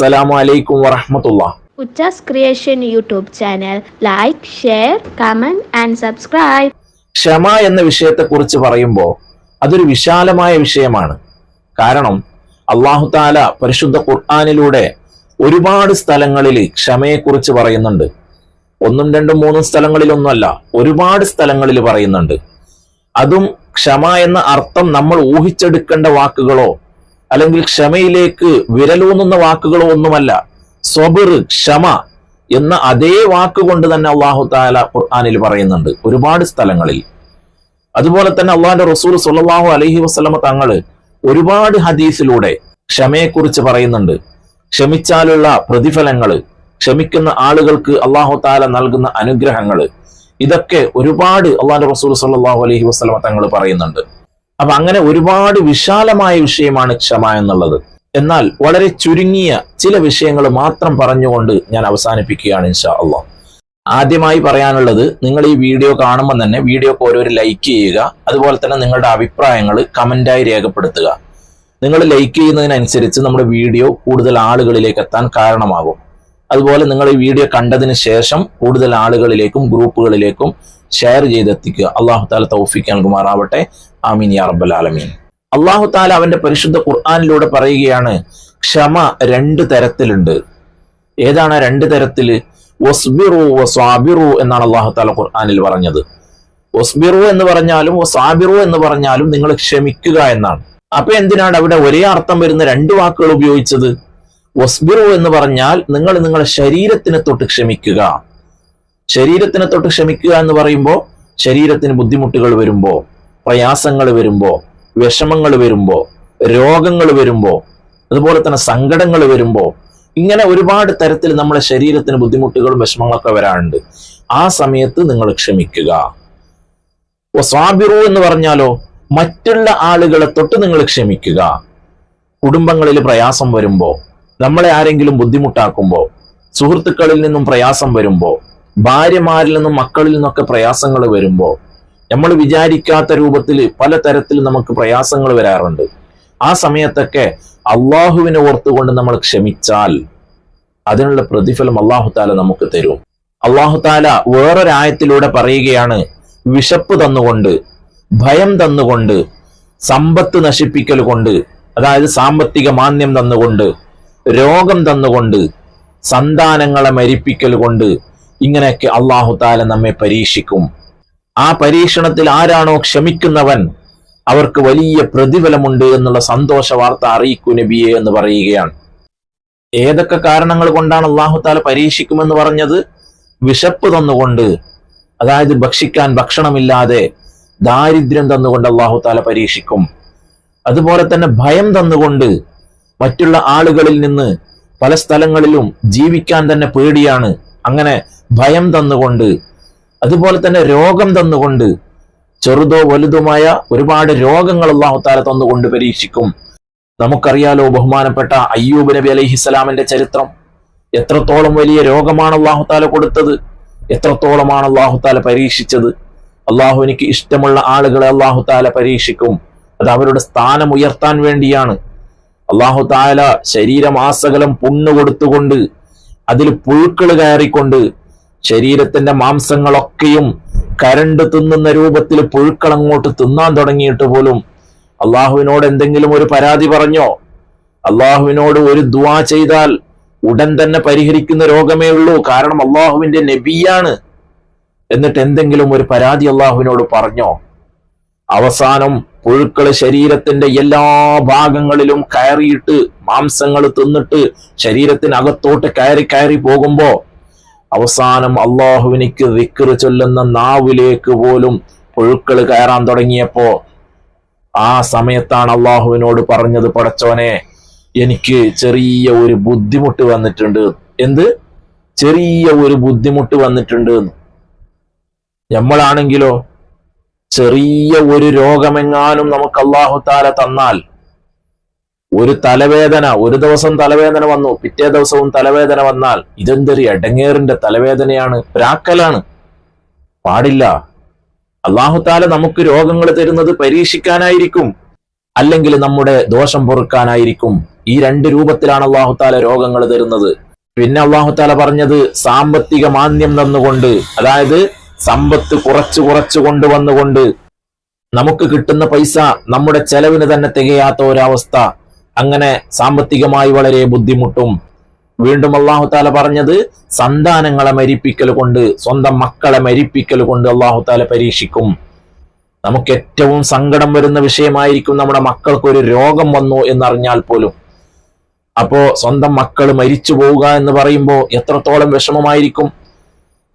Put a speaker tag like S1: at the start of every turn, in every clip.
S1: അസ്സലാമു അലൈക്കും വറഹമത്തുള്ള.
S2: Uchas creation YouTube channel. Like share comment and subscribe
S1: ക്ഷമ എന്ന വിഷയത്തെക്കുറിച്ച് പറയുമ്പോൾ അതൊരു വിശാലമായ വിഷയമാണ്. കാരണം അള്ളാഹു താല പരിശുദ്ധ ഖുർആാനിലൂടെ ഒരുപാട് സ്ഥലങ്ങളിൽ ക്ഷമയെക്കുറിച്ച് പറയുന്നുണ്ട്. ഒന്നും രണ്ടും മൂന്നും സ്ഥലങ്ങളിലൊന്നുമല്ല ഒരുപാട് സ്ഥലങ്ങളിൽ പറയുന്നുണ്ട്. അതും ക്ഷമ എന്ന അർത്ഥം നമ്മൾ ഊഹിച്ചെടുക്കേണ്ട വാക്കുകളോ അല്ലെങ്കിൽ ക്ഷമയിലേക്ക് വിരലൂന്നുന്ന വാക്കുകളോ ഒന്നുമല്ല സ്വബിർ ക്ഷമ എന്ന അതേ വാക്കുകൊണ്ട് തന്നെ അള്ളാഹു താല ഖുർആാനിൽ പറയുന്നുണ്ട് ഒരുപാട് സ്ഥലങ്ങളിൽ. അതുപോലെ തന്നെ അള്ളാഹിന്റെ റസൂൽ സുല്ലാഹു അലഹി വസ്ലമ തങ്ങൾ ഒരുപാട് ഹദീസിലൂടെ ക്ഷമയെക്കുറിച്ച് പറയുന്നുണ്ട്. ക്ഷമിച്ചാലുള്ള പ്രതിഫലങ്ങൾ ക്ഷമിക്കുന്ന ആളുകൾക്ക് അള്ളാഹു താല നൽകുന്ന അനുഗ്രഹങ്ങൾ ഇതൊക്കെ ഒരുപാട് അള്ളാഹിന്റെ റസൂൽ സുല്ലാഹു അലഹി വസ്ലമ തങ്ങൾ പറയുന്നുണ്ട്. അപ്പൊ അങ്ങനെ ഒരുപാട് വിശാലമായ വിഷയമാണ് ക്ഷമ എന്നുള്ളത്. എന്നാൽ വളരെ ചുരുങ്ങിയ ചില വിഷയങ്ങൾ മാത്രം പറഞ്ഞുകൊണ്ട് ഞാൻ അവസാനിപ്പിക്കുകയാണ് ഇൻഷാ അള്ളാഹ്. ആദ്യമായി പറയാനുള്ളത് നിങ്ങൾ ഈ വീഡിയോ കാണുമ്പോൾ തന്നെ വീഡിയോക്ക് ഓരോരു ലൈക്ക് ചെയ്യുക അതുപോലെ തന്നെ നിങ്ങളുടെ അഭിപ്രായങ്ങൾ കമന്റായി രേഖപ്പെടുത്തുക. നിങ്ങൾ ലൈക്ക് ചെയ്യുന്നതിനനുസരിച്ച് നമ്മുടെ വീഡിയോ കൂടുതൽ ആളുകളിലേക്ക് എത്താൻ കാരണമാകും. അതുപോലെ നിങ്ങൾ ഈ വീഡിയോ കണ്ടതിന് ശേഷം കൂടുതൽ ആളുകളിലേക്കും ഗ്രൂപ്പുകളിലേക്കും ഷെയർ ചെയ്തെത്തിക്കുക. അള്ളാഹു താല തൗഫിക്ക് നൽകുമാറാവട്ടെ. ആമീൻ യാ റബ്ബൽ ആലമീൻ. അള്ളാഹു താല അവന്റെ പരിശുദ്ധ ഖുർആാനിലൂടെ പറയുകയാണ് ക്ഷമ രണ്ട് തരത്തിലുണ്ട്. ഏതാണ് രണ്ട് തരത്തിൽ? ഒസ്ബിറു വസ്വാബിറു എന്നാണ് അള്ളാഹു താല ഖുർആാനിൽ പറഞ്ഞത്. ഒസ്ബിറു എന്ന് പറഞ്ഞാലും വസാബിറു എന്ന് പറഞ്ഞാലും നിങ്ങൾ ക്ഷമിക്കുക എന്നാണ്. അപ്പൊ എന്തിനാണ് അവിടെ ഒരേ അർത്ഥം വരുന്ന രണ്ട് വാക്കുകൾ ഉപയോഗിച്ചത്? ഒസ്ബിറു എന്ന് പറഞ്ഞാൽ നിങ്ങൾ നിങ്ങളുടെ ശരീരത്തിനെ തൊട്ട് ക്ഷമിക്കുക. ശരീരത്തിനെ തൊട്ട് ക്ഷമിക്കുക എന്ന് പറയുമ്പോൾ ശരീരത്തിന് ബുദ്ധിമുട്ടുകൾ വരുമ്പോ പ്രയാസങ്ങൾ വരുമ്പോ വിഷമങ്ങൾ വരുമ്പോ രോഗങ്ങൾ വരുമ്പോ അതുപോലെ തന്നെ സങ്കടങ്ങൾ വരുമ്പോ ഇങ്ങനെ ഒരുപാട് തരത്തിൽ നമ്മുടെ ശരീരത്തിന് ബുദ്ധിമുട്ടുകളും വിഷമങ്ങളൊക്കെ വരാറുണ്ട്. ആ സമയത്ത് നിങ്ങൾ ക്ഷമിക്കുക. സ്വാബിറു എന്ന് പറഞ്ഞാലോ മറ്റുള്ള ആളുകളെ തൊട്ട് നിങ്ങൾ ക്ഷമിക്കുക. കുടുംബങ്ങളിൽ പ്രയാസം വരുമ്പോ നമ്മളെ ആരെങ്കിലും ബുദ്ധിമുട്ടാക്കുമ്പോ സുഹൃത്തുക്കളിൽ നിന്നും പ്രയാസം വരുമ്പോ ഭാര്യമാരിൽ നിന്നും മക്കളിൽ നിന്നൊക്കെ പ്രയാസങ്ങൾ വരുമ്പോ നമ്മൾ വിചാരിക്കാത്ത രൂപത്തിൽ പലതരത്തിൽ നമുക്ക് പ്രയാസങ്ങൾ വരാറുണ്ട്. ആ സമയത്തൊക്കെ അള്ളാഹുവിനെ ഓർത്തുകൊണ്ട് നമ്മൾ ക്ഷമിച്ചാൽ അതിനുള്ള പ്രതിഫലം അള്ളാഹു താല നമുക്ക് തരും. അള്ളാഹു താല വേറൊരായത്തിലൂടെ പറയുകയാണ് വിശപ്പ് തന്നുകൊണ്ട് ഭയം തന്നുകൊണ്ട് സമ്പത്ത് നശിപ്പിക്കൽ കൊണ്ട് അതായത് സാമ്പത്തിക മാന്യം തന്നുകൊണ്ട് രോഗം തന്നുകൊണ്ട് സന്താനങ്ങളെ മരിപ്പിക്കൽ കൊണ്ട് ഇങ്ങനെയൊക്കെ അള്ളാഹു താല നമ്മെ പരീക്ഷിക്കും. ആ പരീക്ഷണത്തിൽ ആരാണോ ക്ഷമിക്കുന്നവൻ അവർക്ക് വലിയ പ്രതിഫലമുണ്ട് എന്നുള്ള സന്തോഷ വാർത്ത അറിയിക്കൂ നബിയെ എന്ന് പറയുകയാണ്. ഏതൊക്കെ കാരണങ്ങൾ കൊണ്ടാണ് അള്ളാഹു താല പരീക്ഷിക്കുമെന്ന് പറഞ്ഞത്? വിശപ്പ് തന്നുകൊണ്ട് അതായത് ഭക്ഷിക്കാൻ ഭക്ഷണമില്ലാതെ ദാരിദ്ര്യം തന്നുകൊണ്ട് അള്ളാഹു താല പരീക്ഷിക്കും. അതുപോലെ തന്നെ ഭയം തന്നുകൊണ്ട് മറ്റുള്ള ആളുകളിൽ നിന്ന് പല സ്ഥലങ്ങളിലും ജീവിക്കാൻ തന്നെ പേടിയാണ്. അങ്ങനെ ഭയം തന്നുകൊണ്ട് അതുപോലെ തന്നെ രോഗം തന്നുകൊണ്ട് ചെറുതോ വലുതുമായ ഒരുപാട് രോഗങ്ങൾ അള്ളാഹുത്താല തന്നുകൊണ്ട് പരീക്ഷിക്കും. നമുക്കറിയാലോ ബഹുമാനപ്പെട്ട അയ്യൂബ് നബി അലൈഹിസ്സലാമിന്റെ ചരിത്രം. എത്രത്തോളം വലിയ രോഗമാണ് അള്ളാഹുത്താല കൊടുത്തത്. എത്രത്തോളമാണ് അള്ളാഹുത്താല പരീക്ഷിച്ചത്. പരീക്ഷിച്ചത് അള്ളാഹുവിനിക്ക് ഇഷ്ടമുള്ള ആളുകളെ അള്ളാഹുത്താല പരീക്ഷിക്കും. അത് അവരുടെ സ്ഥാനം ഉയർത്താൻ വേണ്ടിയാണ്. അള്ളാഹു താല ശരീരമാസകലം പുണ്ണ് കൊടുത്തുകൊണ്ട് അതിൽ പുഴുക്കൾ കയറിക്കൊണ്ട് ശരീരത്തിന്റെ മാംസങ്ങളൊക്കെയും കരണ്ട് തിന്നുന്ന രൂപത്തിൽ പുഴുക്കൾ അങ്ങോട്ട് തിന്നാൻ തുടങ്ങിയിട്ട് പോലും അള്ളാഹുവിനോട് എന്തെങ്കിലും ഒരു പരാതി പറഞ്ഞോ? അള്ളാഹുവിനോട് ഒരു ദുവാ ചെയ്താൽ ഉടൻ തന്നെ പരിഹരിക്കുന്ന രോഗമേ ഉള്ളൂ. കാരണം അള്ളാഹുവിന്റെ നബിയാണ്. എന്നിട്ട് എന്തെങ്കിലും ഒരു പരാതി അള്ളാഹുവിനോട് പറഞ്ഞോ? അവസാനം പുഴുക്കൾ ശരീരത്തിന്റെ എല്ലാ ഭാഗങ്ങളിലും കയറിയിട്ട് മാംസങ്ങൾ തിന്നിട്ട് ശരീരത്തിനകത്തോട്ട് കയറി കയറി പോകുമ്പോ അവസാനം അള്ളാഹുവിനിക്ക് വിക്കറ് ചൊല്ലുന്ന നാവിലേക്ക് പോലും പുഴുക്കൾ കയറാൻ തുടങ്ങിയപ്പോ ആ സമയത്താണ് അള്ളാഹുവിനോട് പറഞ്ഞത് പടച്ചോനെ എനിക്ക് ചെറിയ ഒരു ബുദ്ധിമുട്ട് വന്നിട്ടുണ്ട്. എന്ത്? ചെറിയ ഒരു ബുദ്ധിമുട്ട് വന്നിട്ടുണ്ട്. നമ്മളാണെങ്കിലോ ചെറിയ ഒരു രോഗമെങ്ങാനും നമുക്ക് അള്ളാഹു താര തന്നാൽ ഒരു തലവേദന ഒരു ദിവസം തലവേദന വന്നു പിറ്റേ ദിവസവും തലവേദന വന്നാൽ ഇതെന്തൊരു എടങ്ങേറിന്റെ തലവേദനയാണ് പ്രാക്കലാണ്. പാടില്ല. അള്ളാഹുത്താല നമുക്ക് രോഗങ്ങൾ തരുന്നത് പരീക്ഷിക്കാനായിരിക്കും അല്ലെങ്കിൽ നമ്മുടെ ദോഷം പൊറുക്കാനായിരിക്കും. ഈ രണ്ട് രൂപത്തിലാണ് അള്ളാഹു താല രോഗങ്ങൾ തരുന്നത്. പിന്നെ അള്ളാഹു താല പറഞ്ഞത് സാമ്പത്തിക മാന്യം തന്നുകൊണ്ട് അതായത് സമ്പത്ത് കുറച്ച് കുറച്ച് കൊണ്ടുവന്നുകൊണ്ട് നമുക്ക് കിട്ടുന്ന പൈസ നമ്മുടെ ചെലവിന് തന്നെ തികയാത്ത ഒരവസ്ഥ. അങ്ങനെ സാമ്പത്തികമായി വളരെ ബുദ്ധിമുട്ടും. വീണ്ടും അള്ളാഹു താല പറഞ്ഞത് സന്താനങ്ങളെ മരിപ്പിക്കൽ കൊണ്ട് സ്വന്തം മക്കളെ മരിപ്പിക്കൽ കൊണ്ട് അള്ളാഹു താല പരീക്ഷിക്കും. നമുക്ക് ഏറ്റവും സങ്കടം വരുന്ന വിഷയമായിരിക്കും നമ്മുടെ മക്കൾക്ക് ഒരു രോഗം വന്നു എന്നറിഞ്ഞാൽ പോലും. അപ്പോ സ്വന്തം മക്കൾ മരിച്ചു പോവുക എന്ന് പറയുമ്പോൾ എത്രത്തോളം വിഷമമായിരിക്കും.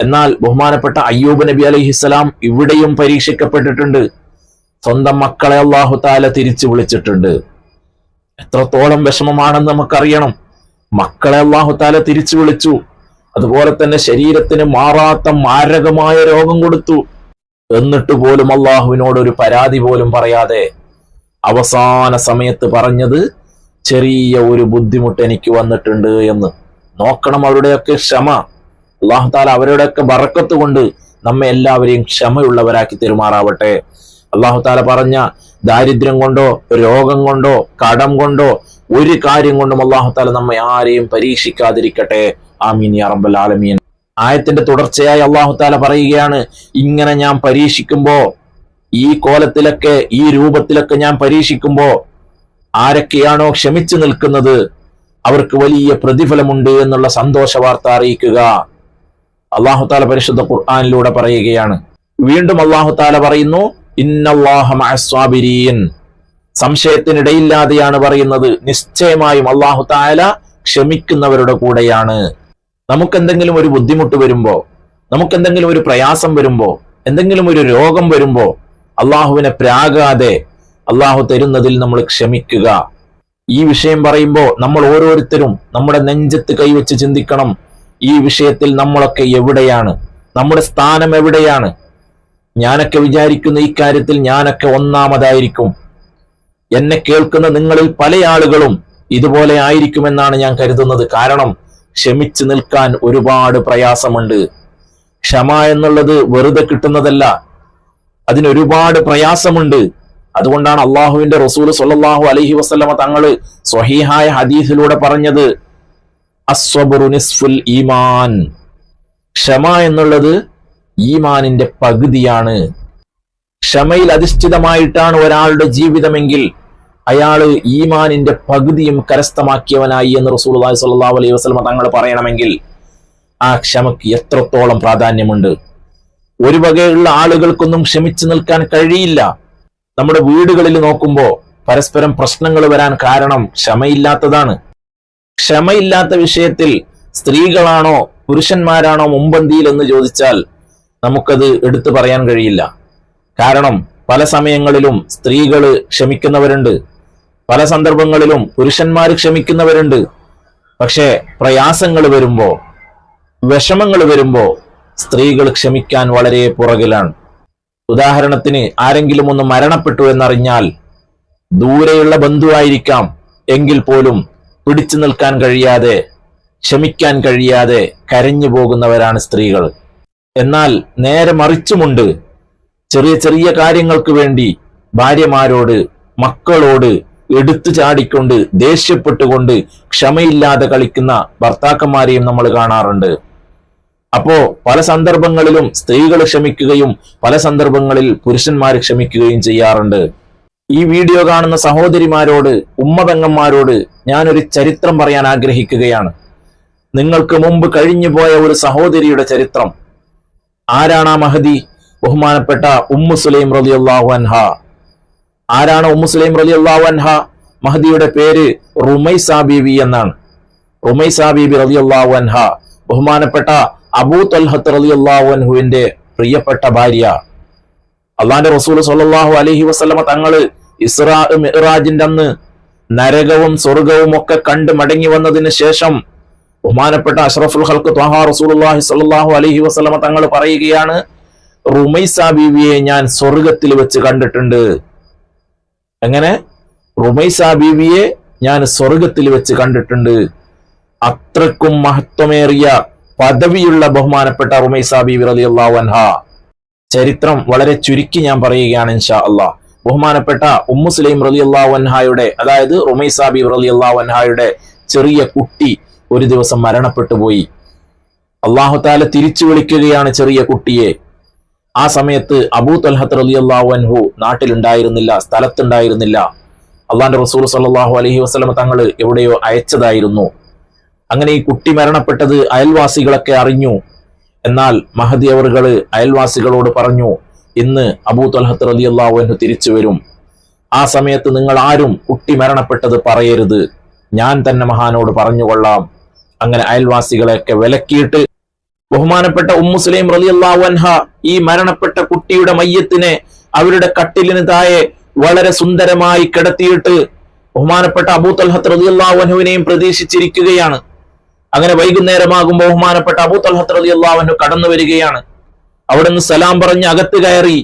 S1: എന്നാൽ ബഹുമാനപ്പെട്ട അയ്യൂബ് നബി അലൈഹിസ്സലാം ഇവിടെയും പരീക്ഷിക്കപ്പെട്ടിട്ടുണ്ട്. സ്വന്തം മക്കളെ അള്ളാഹു താല തിരിച്ചു വിളിച്ചിട്ടുണ്ട്. എത്രത്തോളം വിഷമമാണെന്ന് നമുക്കറിയണം. മക്കളെ അള്ളാഹുത്താല തിരിച്ചു വിളിച്ചു. അതുപോലെ തന്നെ ശരീരത്തിന് മാറാത്ത മാരകമായ രോഗം കൊടുത്തു. എന്നിട്ട് പോലും അള്ളാഹുവിനോട് ഒരു പരാതി പോലും പറയാതെ അവസാന സമയത്ത് പറഞ്ഞത് ചെറിയ ഒരു ബുദ്ധിമുട്ട് എനിക്ക് വന്നിട്ടുണ്ട് എന്ന്. നോക്കണം അവരുടെയൊക്കെ ക്ഷമ. അള്ളാഹു താല അവരുടെയൊക്കെ ബറക്കത്ത് കൊണ്ട് നമ്മെ എല്ലാവരെയും ക്ഷമയുള്ളവരാക്കി തെരുമാറാവട്ടെ. അള്ളാഹു താല പറഞ്ഞ ദാരിദ്ര്യം കൊണ്ടോ രോഗം കൊണ്ടോ കടം കൊണ്ടോ ഒരു കാര്യം കൊണ്ടും അള്ളാഹു താല നമ്മെ ആരെയും പരീക്ഷിക്കാതിരിക്കട്ടെ. ആമീൻ യാ റബ്ബൽ ആലമീൻ. ആയത്തിന്റെ തുടർച്ചയായി അള്ളാഹു താല പറയുകയാണ് ഇങ്ങനെ ഞാൻ പരീക്ഷിക്കുമ്പോ ഈ കോലത്തിലൊക്കെ ഈ രൂപത്തിലൊക്കെ ഞാൻ പരീക്ഷിക്കുമ്പോ ആരൊക്കെയാണോ ക്ഷമിച്ചു നിൽക്കുന്നത്? അവർക്ക് വലിയ പ്രതിഫലമുണ്ട് എന്നുള്ള സന്തോഷ വാർത്ത അറിയിക്കുക. അള്ളാഹു താല പരിശുദ്ധ ഖുർആാനിലൂടെ പറയുകയാണ്. വീണ്ടും അള്ളാഹു താല പറയുന്നു സംശയത്തിനിടയില്ലാതെയാണ് പറയുന്നത്. നിശ്ചയമായും അള്ളാഹു താല ക്ഷമിക്കുന്നവരുടെ കൂടെയാണ്. നമുക്കെന്തെങ്കിലും ഒരു ബുദ്ധിമുട്ട് വരുമ്പോ നമുക്കെന്തെങ്കിലും ഒരു പ്രയാസം വരുമ്പോ എന്തെങ്കിലും ഒരു രോഗം വരുമ്പോ അള്ളാഹുവിനെ പ്രാകാതെ അള്ളാഹു തരുന്നതിൽ നമ്മൾ ക്ഷമിക്കുക. ഈ വിഷയം പറയുമ്പോൾ നമ്മൾ ഓരോരുത്തരും നമ്മുടെ നെഞ്ചത്ത് കൈവച്ച് ചിന്തിക്കണം. ഈ വിഷയത്തിൽ നമ്മളൊക്കെ എവിടെയാണ്? നമ്മുടെ സ്ഥാനം എവിടെയാണ്? ഞാനൊക്കെ വിചാരിക്കുന്ന ഈ കാര്യത്തിൽ ഞാനൊക്കെ ഒന്നാമതായിരിക്കും. എന്നെ കേൾക്കുന്ന നിങ്ങളിൽ പല ആളുകളും ഇതുപോലെ ആയിരിക്കുമെന്നാണ് ഞാൻ കരുതുന്നത്. കാരണം ക്ഷമിച്ചു നിൽക്കാൻ ഒരുപാട് പ്രയാസമുണ്ട്. ക്ഷമ എന്നുള്ളത് വെറുതെ കിട്ടുന്നതല്ല. അതിനൊരുപാട് പ്രയാസമുണ്ട്. അതുകൊണ്ടാണ് അള്ളാഹുവിന്റെ റസൂൽ സൊല്ലാഹു അലഹി വസ്ലമ തങ്ങൾ സ്വഹീഹായ ഹദീസിലൂടെ പറഞ്ഞത് അസ്വബുറുനിസ്ഫുൽ ഈമാൻ. ക്ഷമ എന്നുള്ളത് ഈമാനിന്റെ പകുതിയാണ്. ക്ഷമയിൽ അധിഷ്ഠിതമായിട്ടാണ് ഒരാളുടെ ജീവിതമെങ്കിൽ അയാൾ ഈമാനിന്റെ പകുതിയും കരസ്ഥമാക്കിയവനായി എന്ന് റസൂലുള്ളാഹി സ്വല്ലല്ലാഹു അലൈഹി വസ്ലമ തങ്ങൾ പറയണമെങ്കിൽ ആ ക്ഷമയ്ക്ക് എത്രത്തോളം പ്രാധാന്യമുണ്ട്? ഒരു വകയുള്ള ആളുകൾക്കൊന്നും ക്ഷമിച്ചു നിൽക്കാൻ കഴിയില്ല. നമ്മുടെ വീടുകളിൽ നോക്കുമ്പോൾ പരസ്പരം പ്രശ്നങ്ങൾ വരാൻ കാരണം ക്ഷമയില്ലാത്തതാണ്. ക്ഷമയില്ലാത്ത വിഷയത്തിൽ സ്ത്രീകളാണോ പുരുഷന്മാരാണോ മുമ്പന്തിയിൽ എന്ന് ചോദിച്ചാൽ നമുക്കത് എടുത്തു പറയാൻ കഴിയില്ല. കാരണം പല സമയങ്ങളിലും സ്ത്രീകൾ ക്ഷമിക്കുന്നവരുണ്ട്. പല സന്ദർഭങ്ങളിലും പുരുഷന്മാർ ക്ഷമിക്കുന്നവരുണ്ട്. പക്ഷേ പ്രയാസങ്ങൾ വരുമ്പോൾ വിഷമങ്ങൾ വരുമ്പോൾ സ്ത്രീകൾ ക്ഷമിക്കാൻ വളരെ പുറകിലാണ്. ഉദാഹരണത്തിന് ആരെങ്കിലും ഒന്ന് മരണപ്പെട്ടു എന്നറിഞ്ഞാൽ ദൂരെയുള്ള ബന്ധുവായിരിക്കാം. എങ്കിൽ പോലും പിടിച്ചു നിൽക്കാൻ കഴിയാതെ ക്ഷമിക്കാൻ കഴിയാതെ കരഞ്ഞു പോകുന്നവരാണ് സ്ത്രീകൾ എന്നാൽ നേരെ മറിച്ചുമുണ്ട്. ചെറിയ ചെറിയ കാര്യങ്ങൾക്ക് വേണ്ടി ഭാര്യമാരോട് മക്കളോട് എടുത്തു ചാടിക്കൊണ്ട് ദേഷ്യപ്പെട്ടുകൊണ്ട് ക്ഷമയില്ലാതെ കളിക്കുന്ന ഭർത്താക്കന്മാരെയും നമ്മൾ കാണാറുണ്ട്. അപ്പോ പല സന്ദർഭങ്ങളിലും സ്ത്രീകൾ ക്ഷമിക്കുകയും പല സന്ദർഭങ്ങളിൽ പുരുഷന്മാർ ക്ഷമിക്കുകയും ചെയ്യാറുണ്ട്. ഈ വീഡിയോ കാണുന്ന സഹോദരിമാരോട് ഉമ്മപെങ്ങന്മാരോട് ഞാനൊരു ചരിത്രം പറയാൻ ആഗ്രഹിക്കുകയാണ്. നിങ്ങൾക്ക് മുമ്പ് കഴിഞ്ഞുപോയ ഒരു സഹോദരിയുടെ ചരിത്രം ആരാണ് ആ മഹദി? ബഹുമാനപ്പെട്ട ഉമ്മു സുലൈം അള്ളാഹു അൻഹ. ആരാണ് ഉമ്മു സുലൈം അള്ളാഹു അൻഹ? മഹദിയുടെ പേര് റുമൈസ ബീവി എന്നാണ്. റുമൈസ ബീബി അള്ളാഹു അൻഹ. ബഹുമാനപ്പെട്ട അബൂ തൽഹത്ത് റലി അള്ളാഹു അൻഹുവിന്റെ പ്രിയപ്പെട്ട ഭാര്യ. അള്ളാന്റെ റസൂൽ സല്ലല്ലാഹു അലഹി വസ്ലമ തങ്ങൾ ഇസ്രാ മിറാജിന്റെ അന്ന് നരകവും സ്വർഗവും ഒക്കെ കണ്ട് മടങ്ങി വന്നതിന് ശേഷം ബഹുമാനപ്പെട്ട അഷ്റഫുൽ ഹൽക്ക് ത്വഹാ റസൂലുള്ളാഹി സ്വല്ലല്ലാഹു അലൈഹി വസല്ലമ തങ്ങൾ പറയുകയാണ് റുമൈസ ബീവിയെ ഞാൻ സ്വർഗത്തിൽ വെച്ച് കണ്ടിട്ടുണ്ട്. എങ്ങനെ? റുമൈസ ബീവിയെ ഞാൻ സ്വർഗത്തിൽ വെച്ച് കണ്ടിട്ടുണ്ട്. അത്രക്കും മഹത്വമേറിയ പദവിയുള്ള ബഹുമാനപ്പെട്ട റുമൈസ ബീവി റളിയല്ലാഹു അൻഹ. ചരിത്രം വളരെ ചുരുക്കി ഞാൻ പറയുകയാണ് ഇൻഷാ അള്ളാഹ് ബഹുമാനപ്പെട്ട ഉമ്മുസ്ലൈം റലി അൻഹായുടെ അതായത് റുമൈസ ബീവ് റലി അൻഹായുടെ ചെറിയ കുട്ടി ഒരു ദിവസം മരണപ്പെട്ടു പോയി. അള്ളാഹു താല തിരിച്ചു വിളിക്കുകയാണ് ചെറിയ കുട്ടിയെ. ആ സമയത്ത് അബൂ തൽഹത്ത് അള്ളാഹു അൻഹു നാട്ടിലുണ്ടായിരുന്നില്ല സ്ഥലത്തുണ്ടായിരുന്നില്ല. അള്ളാന്റെ റസൂൽ സല്ലാഹു അലഹി വസ്ലമ തങ്ങൾ എവിടെയോ അയച്ചതായിരുന്നു. അങ്ങനെ ഈ കുട്ടി മരണപ്പെട്ടത് അയൽവാസികളൊക്കെ അറിഞ്ഞു. എന്നാൽ മഹദി അവറുകൾ അയൽവാസികളോട് പറഞ്ഞു ഇന്ന് അബൂ തൽഹത്ത് അലി അള്ളാഹു അൻഹു തിരിച്ചു വരും. ആ സമയത്ത് നിങ്ങൾ ആരും കുട്ടി മരണപ്പെട്ടത് പറയരുത്. ഞാൻ തന്നെ മഹാനോട് പറഞ്ഞുകൊള്ളാം. അങ്ങനെ അയൽവാസികളെയൊക്കെ വിലക്കിയിട്ട് ബഹുമാനപ്പെട്ട ഉമ്മുസ്ലൈം റലി അൻഹ ഈ മരണപ്പെട്ട കുട്ടിയുടെ മയ്യത്തിനെ അവരുടെ കട്ടിലിന് താഴെ വളരെ സുന്ദരമായി കിടത്തിയിട്ട് ബഹുമാനപ്പെട്ട അബൂ തൽഹത്ത് റലി അള്ളാഹുവിനെയും പ്രതീക്ഷിച്ചിരിക്കുകയാണ്. അങ്ങനെ വൈകുന്നേരമാകുമ്പോൾ ബഹുമാനപ്പെട്ട അബൂ തൽഹത്ത് റലി അൻഹു കടന്നു വരികയാണ്. അവിടെ നിന്ന് സലാം പറഞ്ഞ് അകത്ത് കയറി.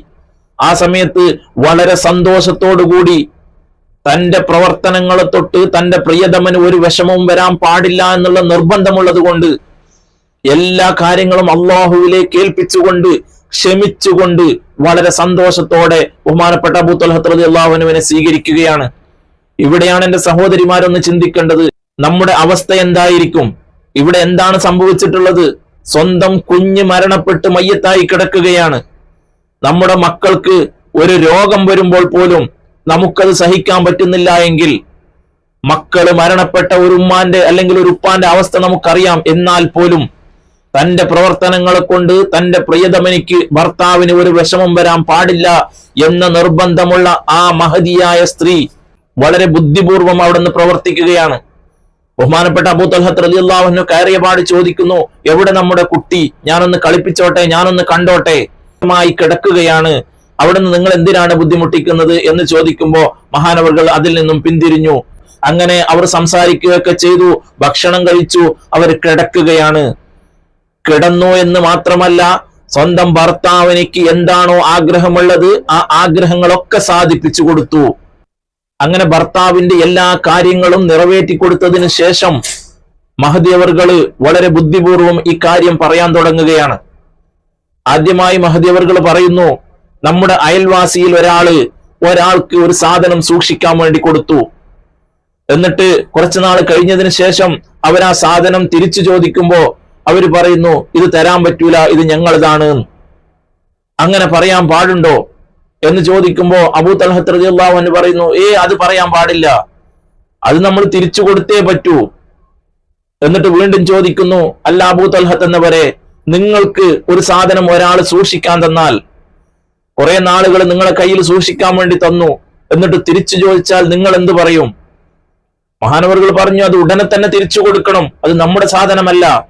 S1: ആ സമയത്ത് വളരെ സന്തോഷത്തോടുകൂടി തന്റെ പ്രവർത്തനങ്ങളെ തൊട്ട് തന്റെ പ്രിയതമന് ഒരു വിഷമവും വരാൻ പാടില്ല എന്നുള്ള നിർബന്ധമുള്ളത് കൊണ്ട് എല്ലാ കാര്യങ്ങളും അള്ളാഹുവിലേക്ക് ഏൽപ്പിച്ചുകൊണ്ട് ക്ഷമിച്ചുകൊണ്ട് വളരെ സന്തോഷത്തോടെ ബഹുമാനപ്പെട്ട അബൂ തൽഹത്ത് അള്ളാഹുവിനെ സ്വീകരിക്കുകയാണ്. ഇവിടെയാണ് എന്റെ സഹോദരിമാരൊന്ന് ചിന്തിക്കേണ്ടത് നമ്മുടെ അവസ്ഥ എന്തായിരിക്കും? ഇവിടെ എന്താണ് സംഭവിച്ചിട്ടുള്ളത്? സ്വന്തം കുഞ്ഞ് മരണപ്പെട്ട് മയ്യത്തായി കിടക്കുകയാണ്. നമ്മുടെ മക്കൾക്ക് ഒരു രോഗം വരുമ്പോൾ പോലും നമുക്കത് സഹിക്കാൻ പറ്റുന്നില്ല എങ്കിൽ മക്കൾ മരണപ്പെട്ട ഒരു ഉമ്മാന്റെ അല്ലെങ്കിൽ ഒരു ഉപ്പാന്റെ അവസ്ഥ നമുക്കറിയാം. എന്നാൽ പോലും തന്റെ പ്രവർത്തനങ്ങളെ കൊണ്ട് തന്റെ പ്രിയതമനിക്ക് ഭർത്താവിന് ഒരു വിഷമം വരാൻ പാടില്ല എന്ന നിർബന്ധമുള്ള ആ മഹതിയായ സ്ത്രീ വളരെ ബുദ്ധിപൂർവം അവിടെ നിന്ന് പ്രവർത്തിക്കുകയാണ്. ബഹുമാനപ്പെട്ട അബൂ തൽഹത്ത് അലി അള്ളാഹുനു കയറിയ പാട് ചോദിക്കുന്നു എവിടെ നമ്മുടെ കുട്ടി? ഞാനൊന്ന് കളിപ്പിച്ചോട്ടെ? ഞാനൊന്ന് കണ്ടോട്ടെ? മായി കിടക്കുകയാണ്. അവിടുന്ന് നിങ്ങൾ എന്തിനാണ് ബുദ്ധിമുട്ടിക്കുന്നത് എന്ന് ചോദിക്കുമ്പോൾ മഹാനവർകൾ അതിൽ നിന്നും പിന്തിരിഞ്ഞു. അങ്ങനെ അവർ സംസാരിക്കുകയൊക്കെ ചെയ്തു ഭക്ഷണം കഴിച്ചു അവർ കിടക്കുകയാണ്. കിടന്നു എന്ന് മാത്രമല്ല സ്വന്തം ഭർത്താവിനിക്ക് എന്താണോ ആഗ്രഹമുള്ളത് ആ ആഗ്രഹങ്ങളൊക്കെ സാധിപ്പിച്ചു കൊടുത്തു. അങ്ങനെ ഭർത്താവിന്റെ എല്ലാ കാര്യങ്ങളും നിറവേറ്റി കൊടുത്തതിന് ശേഷം മഹദേവർകൾ വളരെ ബുദ്ധിപൂർവം ഈ കാര്യം പറയാൻ തുടങ്ങുകയാണ്. ആദ്യമായി മഹദിയവറുകൾ പറയുന്നു നമ്മുടെ അയൽവാസിയിൽ ഒരാൾ ഒരാൾക്ക് ഒരു സാധനം സൂക്ഷിക്കാൻ വേണ്ടി കൊടുത്തു. എന്നിട്ട് കുറച്ചു നാൾ കഴിഞ്ഞതിന് ശേഷം അവർ ആ സാധനം തിരിച്ചു ചോദിക്കുമ്പോ അവർ പറയുന്നു ഇത് തരാൻ പറ്റൂല ഇത് ഞങ്ങളതാണ്. അങ്ങനെ പറയാൻ പാടുണ്ടോ? എന്ന് ചോദിക്കുമ്പോ അബൂ തൽഹത്ത് അൻഹു പറയുന്നു ഏ അത് പറയാൻ പാടില്ല. അത് നമ്മൾ തിരിച്ചു കൊടുത്തേ പറ്റൂ. എന്നിട്ട് വീണ്ടും ചോദിക്കുന്നു അല്ല അബൂ തൽഹത്ത് എന്നവരെ നിങ്ങൾക്ക് ഒരു സാധനം ഒരാൾ സൂക്ഷിക്കാൻ തന്നാൽ കുറെ നാളുകൾ നിങ്ങളെ കയ്യിൽ സൂക്ഷിക്കാൻ വേണ്ടി തന്നു. എന്നിട്ട് തിരിച്ചു ചോദിച്ചാൽ നിങ്ങൾ എന്ത് പറയും? മഹാനവറുകൾ പറഞ്ഞു അത് ഉടനെ തന്നെ തിരിച്ചു കൊടുക്കണം. അത് നമ്മുടെ സാധനമല്ല.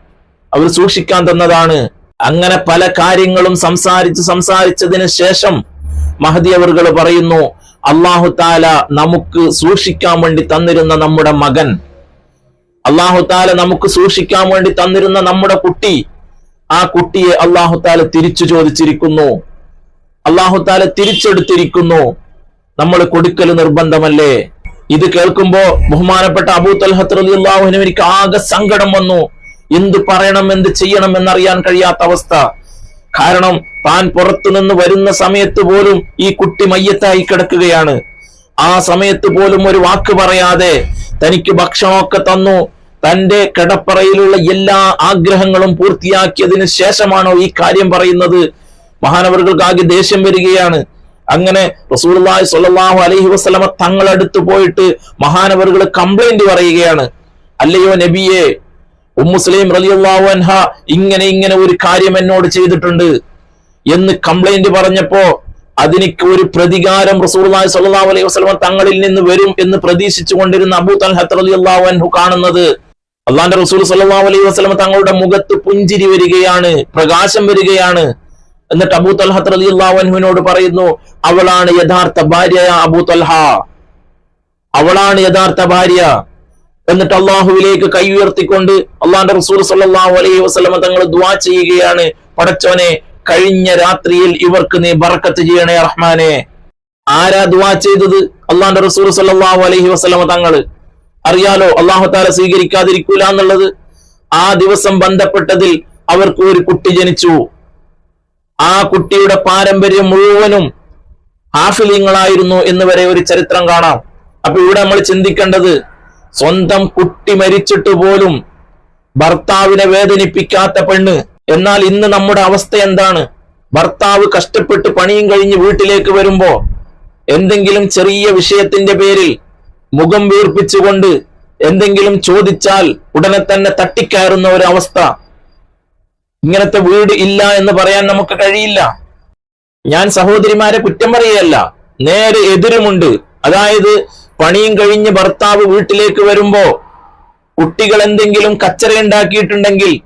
S1: അവർ സൂക്ഷിക്കാൻ തന്നതാണ്. അങ്ങനെ പല കാര്യങ്ങളും സംസാരിച്ച് സംസാരിച്ചതിന് ശേഷം മഹദി അവറുകൾ പറയുന്നു അള്ളാഹു താല നമുക്ക് സൂക്ഷിക്കാൻ വേണ്ടി തന്നിരുന്ന നമ്മുടെ മകൻ അള്ളാഹു താല നമുക്ക് സൂക്ഷിക്കാൻ വേണ്ടി തന്നിരുന്ന നമ്മുടെ കുട്ടി ആ കുട്ടിയെ അള്ളാഹു താല തിരിച്ചു ചോദിച്ചിരിക്കുന്നു. അള്ളാഹു താല തിരിച്ചെടുത്തിരിക്കുന്നു. നമ്മൾ കൊടുക്കൽ നിർബന്ധമല്ലേ? ഇത് കേൾക്കുമ്പോ ബഹുമാനപ്പെട്ട അബൂ തൽഹത്ത് റളിയല്ലാഹുവിന് എനിക്ക് ആകെ സങ്കടം വന്നു. എന്ത് പറയണം എന്ത് ചെയ്യണം എന്നറിയാൻ കഴിയാത്ത അവസ്ഥ. കാരണം താൻ പുറത്തുനിന്ന് വരുന്ന സമയത്ത് പോലും ഈ കുട്ടി മയ്യത്തായി കിടക്കുകയാണ്. ആ സമയത്ത് പോലും ഒരു വാക്ക് പറയാതെ തനിക്ക് ഭക്ഷണമൊക്കെ തന്നു. തന്റെ കിടപ്പറയിലുള്ള എല്ലാ ആഗ്രഹങ്ങളും പൂർത്തിയാക്കിയതിന് ശേഷമാണോ ഈ കാര്യം പറയുന്നത്? മഹാനവറുകൾക്ക് ആകെ ദേഷ്യം വരികയാണ്. അങ്ങനെ റസൂലുള്ളാഹി സ്വല്ലല്ലാഹു അലഹി വസല്ലമ തങ്ങളടുത്ത് പോയിട്ട് മഹാനവറുകൾ കംപ്ലൈന്റ് പറയുകയാണ്. അല്ലയോ നബിയെ ഉമ്മുസ്ലിം റളിയല്ലാഹു അൻഹ ഇങ്ങനെ ഇങ്ങനെ ഒരു കാര്യം എന്നോട് ചെയ്തിട്ടുണ്ട് എന്ന് കംപ്ലൈന്റ് പറഞ്ഞപ്പോ അതിനിക്ക് ഒരു പ്രതികാരം റസൂലുള്ളാഹി സ്വല്ലല്ലാഹു അലൈഹി വസ്ലമ തങ്ങളിൽ നിന്ന് വരും എന്ന് പ്രതീക്ഷിച്ചു കൊണ്ടിരുന്ന അബൂ തൽഹത്ത് റളിയല്ലാഹു അൻഹു കാണുന്നത്. അള്ളാന്റെ റസൂൽ സല്ലാഹു അലൈഹി വസ്ലമ തങ്ങളുടെ മുഖത്ത് പുഞ്ചിരി വരികയാണ് പ്രകാശം വരികയാണ്. എന്നിട്ട് അബൂ തൽഹത്ത് റളിയല്ലാഹു അള്ളാഹുവിനോട് പറയുന്നു അവളാണ് യഥാർത്ഥ ഭാര്യ അബൂ തൽഹ. അവളാണ് യഥാർത്ഥ ഭാര്യ. എന്നിട്ട് അള്ളാഹുവിലേക്ക് കൈ ഉയർത്തിക്കൊണ്ട് അള്ളാന്റെ റസൂൽ സല്ലാഹു അലൈഹി വസ്ലമ തങ്ങൾ ദ്വാ ചെയ്യുകയാണ്. പടച്ചോനെ കഴിഞ്ഞ രാത്രിയിൽ ഇവർക്ക് നീ ബറക്കത്ത് ചെയ്യണേ റഹ്മാനെ. ആരാ ദ്വാ ചെയ്തത്? അള്ളാന്റെ റസൂൽ സല്ലാഹു അലൈഹി വസ്ലമ തങ്ങൾ അറിയാലോ അള്ളാഹു താല സ്വീകരിക്കാതിരിക്കൂല എന്നുള്ളത് ആ ദിവസം ബന്ധപ്പെട്ടതിൽ അവർക്ക് ഒരു കുട്ടി ജനിച്ചു. ആ കുട്ടിയുടെ പാരമ്പര്യം മുഴുവനും ഹാഫിലിങ്ങളായിരുന്നു എന്ന് വരെ ഒരു ചരിത്രം കാണാം. അപ്പൊ ഇവിടെ നമ്മൾ ചിന്തിക്കേണ്ടത് സ്വന്തം കുട്ടി മരിച്ചിട്ട് പോലും ഭർത്താവിനെ വേദനിപ്പിക്കാത്ത പെണ്ണ്. എന്നാൽ ഇന്ന് നമ്മുടെ അവസ്ഥ എന്താണ്? ഭർത്താവ് കഷ്ടപ്പെട്ട് പണിയും കഴിഞ്ഞ് വീട്ടിലേക്ക് വരുമ്പോ എന്തെങ്കിലും ചെറിയ വിഷയത്തിന്റെ പേരിൽ മുഖം വീർപ്പിച്ചുകൊണ്ട് എന്തെങ്കിലും ചോദിച്ചാൽ ഉടനെ തന്നെ തട്ടിക്കയറുന്ന ഒരു അവസ്ഥ. ഇങ്ങനത്തെ വീട് ഇല്ല എന്ന് പറയാൻ നമുക്ക് കഴിയില്ല. ഞാൻ സഹോദരിമാരെ കുറ്റം പറയുകയല്ല. നേരെ എതിരുമുണ്ട്. അതായത് പണിയും കഴിഞ്ഞ് ഭർത്താവ് വീട്ടിലേക്ക് വരുമ്പോ കുട്ടികൾ എന്തെങ്കിലും കച്ചറ ഉണ്ടാക്കിയിട്ടുണ്ടെങ്കിൽ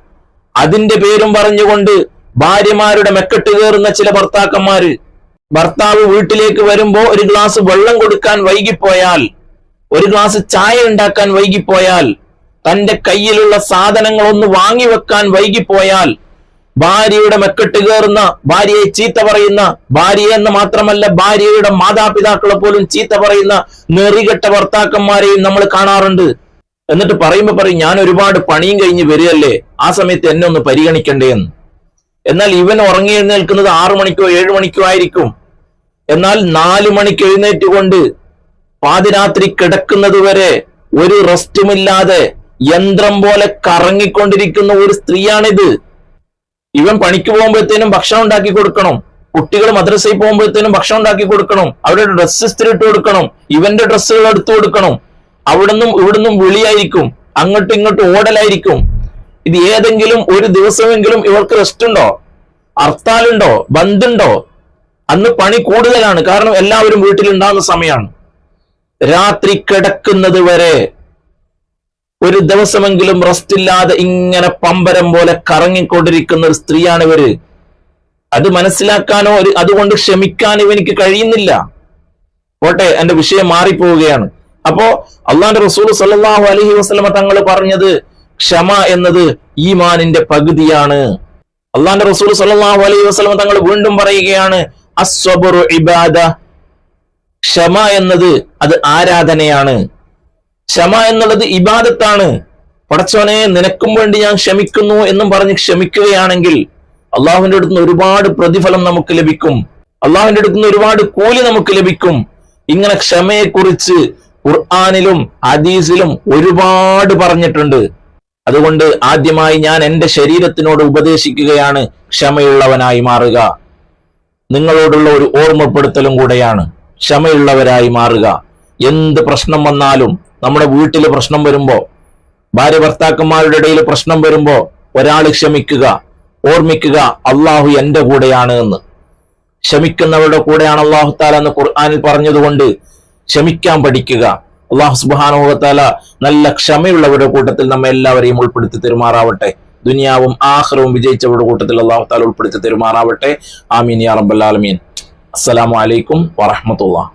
S1: അതിന്റെ പേരും പറഞ്ഞുകൊണ്ട് ഭാര്യമാരുടെ മെക്കെട്ട് കയറുന്ന ചില ഭർത്താക്കന്മാര് ഭർത്താവ് വീട്ടിലേക്ക് വരുമ്പോ ഒരു ഗ്ലാസ് വെള്ളം കൊടുക്കാൻ വൈകിപ്പോയാൽ ഒരു ഗ്ലാസ് ചായ ഉണ്ടാക്കാൻ വൈകിപ്പോയാൽ തന്റെ കയ്യിലുള്ള സാധനങ്ങൾ ഒന്ന് വാങ്ങി വെക്കാൻ വൈകിപ്പോയാൽ ഭാര്യയുടെ മെക്കെട്ട് കയറുന്ന ഭാര്യയെ ചീത്ത പറയുന്ന ഭാര്യ എന്ന് മാത്രമല്ല ഭാര്യയുടെ മാതാപിതാക്കളെ പോലും ചീത്ത പറയുന്ന നെറികെട്ട ഭർത്താക്കന്മാരെയും നമ്മൾ കാണാറുണ്ട്. എന്നിട്ട് പറയുമ്പോ പറയും ഞാൻ ഒരുപാട് പണിയും കഴിഞ്ഞ് വരികയല്ലേ? ആ സമയത്ത് എന്നെ ഒന്ന് പരിഗണിക്കണ്ടേ എന്ന്. എന്നാൽ ഇവൻ ഉറങ്ങി എഴുന്നേൽക്കുന്നത് ആറു മണിക്കോ ഏഴു മണിക്കോ ആയിരിക്കും. എന്നാൽ നാലു മണിക്ക് എഴുന്നേറ്റ് കൊണ്ട് പാതിരാത്രി കിടക്കുന്നത് വരെ ഒരു റെസ്റ്റുമില്ലാതെ യന്ത്രം പോലെ കറങ്ങിക്കൊണ്ടിരിക്കുന്ന ഒരു സ്ത്രീയാണിത്. ഇവൻ പണിക്ക് പോകുമ്പോഴത്തേനും ഭക്ഷണം ഉണ്ടാക്കി കൊടുക്കണം. കുട്ടികൾ മദ്രസയിൽ പോകുമ്പോഴത്തേനും ഭക്ഷണം ഉണ്ടാക്കി കൊടുക്കണം. അവരുടെ ഡ്രസ്സ് ഇസ്തിരിട്ട് കൊടുക്കണം. ഇവന്റെ ഡ്രസ്സുകൾ എടുത്തു കൊടുക്കണം. അവിടുന്നും ഇവിടുന്നും വിളിയായിരിക്കും. അങ്ങോട്ടും ഇങ്ങോട്ടും ഓടലായിരിക്കും. ഇത് ഏതെങ്കിലും ഒരു ദിവസമെങ്കിലും ഇവർക്ക് റെസ്റ്റ് ഉണ്ടോ? ഹർത്താലുണ്ടോ? ബന്ധുണ്ടോ അന്ന് പണി കൂടുതലാണ്. കാരണം എല്ലാവരും വീട്ടിലുണ്ടാകുന്ന സമയമാണ്. രാത്രി കിടക്കുന്നത് വരെ ഒരു ദിവസമെങ്കിലും റെസ്റ്റ് ഇല്ലാതെ ഇങ്ങനെ പമ്പരം പോലെ കറങ്ങിക്കൊണ്ടിരിക്കുന്ന ഒരു സ്ത്രീയാണ് ഇവർ. അത് മനസ്സിലാക്കാനോ ഒരു അതുകൊണ്ട് ക്ഷമിക്കാനോ ഇവനിക്ക് കഴിയുന്നില്ല. പോട്ടെ എന്റെ വിഷയം മാറിപ്പോവുകയാണ്. അപ്പോ അള്ളാന്റെ റസൂൽ സല്ലാഹു അലഹി വസ്ലമ തങ്ങൾ പറഞ്ഞത് ക്ഷമ എന്നത് ഈമാനിന്റെ പകുതിയാണ്. അള്ളാന്റെ റസൂൽ സല്ലാഹു അലൈഹി വസ്ലമ തങ്ങൾ വീണ്ടും പറയുകയാണ് അസ്വബുറു ഇബാദ. ക്ഷമ എന്നത് അത് ആരാധനയാണ്. ക്ഷമ എന്നുള്ളത് ഇബാദത്താണ്. പടച്ചോനെ നിനക്കും വേണ്ടി ഞാൻ ക്ഷമിക്കുന്നു എന്നും പറഞ്ഞ് ക്ഷമിക്കുകയാണെങ്കിൽ അള്ളാഹുവിന്റെ അടുത്ത് നിന്ന് ഒരുപാട് പ്രതിഫലം നമുക്ക് ലഭിക്കും. അള്ളാഹുവിന്റെ അടുത്ത് നിന്ന് ഒരുപാട് കൂലി നമുക്ക് ലഭിക്കും. ഇങ്ങനെ ക്ഷമയെക്കുറിച്ച് ഖുർആാനിലും ഹദീസിലും ഒരുപാട് പറഞ്ഞിട്ടുണ്ട്. അതുകൊണ്ട് ആദ്യമായി ഞാൻ എന്റെ ശരീരത്തിനോട് ഉപദേശിക്കുകയാണ് ക്ഷമയുള്ളവനായി മാറുക. നിങ്ങളോടുള്ള ഒരു ഓർമ്മപ്പെടുത്തലും കൂടെയാണ് ക്ഷമയുള്ളവരായി മാറുക. എന്ത് പ്രശ്നം വന്നാലും നമ്മുടെ വീട്ടിൽ പ്രശ്നം വരുമ്പോ ഭാര്യ ഭർത്താക്കന്മാരുടെ ഇടയിൽ പ്രശ്നം വരുമ്പോ ഒരാൾ ക്ഷമിക്കുക ഓർമ്മിക്കുക അള്ളാഹു എന്റെ കൂടെയാണ് എന്ന്. ക്ഷമിക്കുന്നവരുടെ കൂടെയാണ് അള്ളാഹു താല എന്ന് ഖുർആാനിൽ പറഞ്ഞതുകൊണ്ട് ക്ഷമിക്കാൻ പഠിക്കുക. അള്ളാഹു സുബാനുഹത്താല നല്ല ക്ഷമയുള്ളവരുടെ കൂട്ടത്തിൽ നമ്മെ എല്ലാവരെയും ഉൾപ്പെടുത്തി തെരുമാറാവട്ടെ. ദുനിയാവും ആഹ്റവും വിജയിച്ചവരുടെ കൂട്ടത്തിൽ അള്ളാഹു താല ഉൾപ്പെടുത്തി തെരുമാറാവട്ടെ. ആമീൻ യാ റബ്ബൽ ആലമീൻ. അസ്സലാമു അലൈക്കും വറഹ്മത്തുള്ളാഹി.